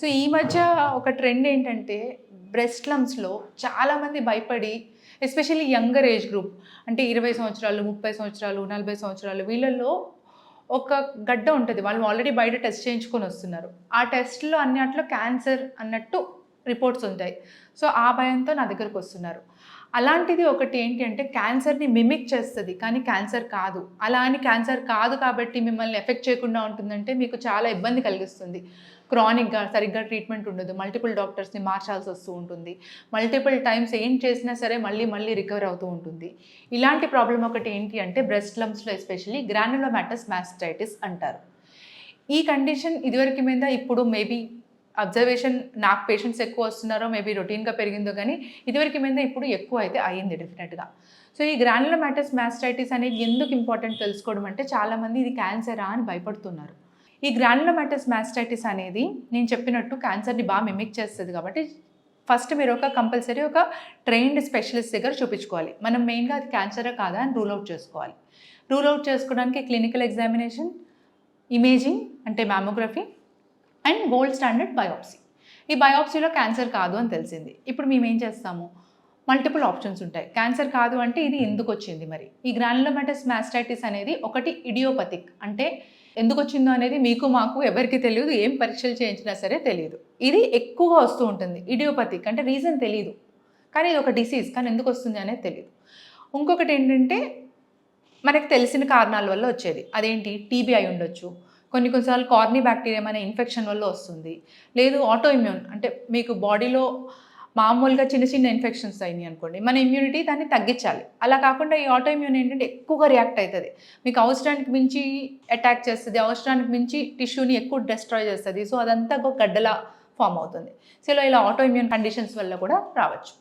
So ఈ మధ్య ఒక ట్రెండ్ ఏంటంటే బ్రెస్ట్ లమ్స్లో చాలామంది భయపడి ఎస్పెషల్లీ యంగర్ ఏజ్ గ్రూప్ అంటే ఇరవై సంవత్సరాలు ముప్పై సంవత్సరాలు నలభై సంవత్సరాలు వీళ్ళల్లో ఒక గడ్డ ఉంటుంది. వాళ్ళు ఆల్రెడీ బయట టెస్ట్ చేయించుకొని వస్తున్నారు. ఆ టెస్ట్లో అన్నిట్లో క్యాన్సర్ అన్నట్టు రిపోర్ట్స్ ఉంటాయి. సో ఆ భయంతో నా దగ్గరకు వస్తున్నారు. అలాంటిది ఒకటి ఏంటి అంటే క్యాన్సర్ని మిమిక్ చేస్తుంది. కానీ క్యాన్సర్ కాదు. అలా అని క్యాన్సర్ కాదు కాబట్టి మిమ్మల్ని ఎఫెక్ట్ చేయకుండా ఉంటుందంటే మీకు చాలా ఇబ్బంది కలిగిస్తుంది. క్రానిక్గా సరిగ్గా ట్రీట్మెంట్ ఉండదు. మల్టిపుల్ డాక్టర్స్ని మార్చాల్సి వస్తూ ఉంటుంది. మల్టిపుల్ టైమ్స్ ఏం చేసినా సరే మళ్ళీ మళ్ళీ రికవర్ అవుతూ ఉంటుంది. ఇలాంటి ప్రాబ్లం ఒకటి ఏంటి అంటే బ్రెస్ట్ లమ్స్లో ఎస్పెషల్లీ గ్రానులోమాటస్ మాస్టైటిస్ అంటారు. ఈ కండిషన్ ఇదివరకు మీద ఇప్పుడు మేబీ అబ్జర్వేషన్ నాకు పేషెంట్స్ ఎక్కువ వస్తున్నారో మేబీ రొటీన్గా పెరిగిందో కానీ ఇదివరకు మీద ఇప్పుడు ఎక్కువ అయితే అయ్యింది డెఫినెట్గా సో ఈ గ్రానులర్ మ్యాటర్స్ మ్యాస్టైటిస్ అనేది ఎందుకు ఇంపార్టెంట్ తెలుసుకోవడం అంటే చాలామంది ఇది క్యాన్సరా అని భయపడుతున్నారు. ఈ గ్రానులర్ మ్యాటర్స్ మ్యాస్టైటిస్ అనేది నేను చెప్పినట్టు క్యాన్సర్ని బాగా మిమిక్ చేస్తుంది కాబట్టి ఫస్ట్ మీరు ఒక కంపల్సరీ ఒక ట్రైన్డ్ స్పెషలిస్ట్ దగ్గర చూపించుకోవాలి. మనం మెయిన్గా అది క్యాన్సరా కాదా అని రూల్ అవుట్ చేసుకోవాలి. రూల్ అవుట్ చేసుకోవడానికి క్లినికల్ ఎగ్జామినేషన్ ఇమేజింగ్ అంటే mammography and gold standard biopsy. ఈ బయోప్సీలో క్యాన్సర్ కాదు అని తెలిసింది. ఇప్పుడు మేము ఏం చేస్తాము? మల్టిపుల్ ఆప్షన్స్ ఉంటాయి. క్యాన్సర్ కాదు అంటే ఇది ఎందుకు వచ్చింది మరి? ఈ గ్రానులోమాటస్ మాస్టైటిస్ అనేది ఒకటి ఇడియోపతిక్. అంటే ఎందుకు వచ్చిందో అనేది మీకు మాకు ఎవరికి తెలియదు ఏం పరీక్షలు చేయించినా సరే తెలియదు. ఇది ఎక్కువగా వస్తూ ఉంటుంది. ఇడియోపతిక్ అంటే రీజన్ తెలియదు కానీ ఇది ఒక డిసీజ్. కానీ ఎందుకు వస్తుంది అనేది తెలియదు ఇంకొకటి ఏంటంటే మనకు తెలిసిన కారణాల వల్ల వచ్చేది. అదేంటి? టీబీ అయి ఉండొచ్చు. కొన్ని కొన్నిసార్లు కార్నీ బ్యాక్టీరియా అనే ఇన్ఫెక్షన్ వల్ల వస్తుంది. లేదు ఆటో ఇమ్యూన్ అంటే మీకు బాడీలో మామూలుగా చిన్న చిన్న ఇన్ఫెక్షన్స్ అయినాయి అనుకోండి మన ఇమ్యూనిటీ దాన్ని తగ్గించాలి. అలా కాకుండా ఈ ఆటో ఇమ్యూన్ ఏంటంటే ఎక్కువగా రియాక్ట్ అవుతుంది. మీకు అవసరానికి మించి అటాక్ చేస్తుంది అవసరానికి మించి టిష్యూని ఎక్కువ డిస్ట్రాయ్ చేస్తుంది. సో అదంతా ఒక గడ్డలా ఫామ్ అవుతుంది. సో ఇలా ఇలా ఆటో ఇమ్యూన్ కండిషన్స్ వల్ల కూడా రావచ్చు.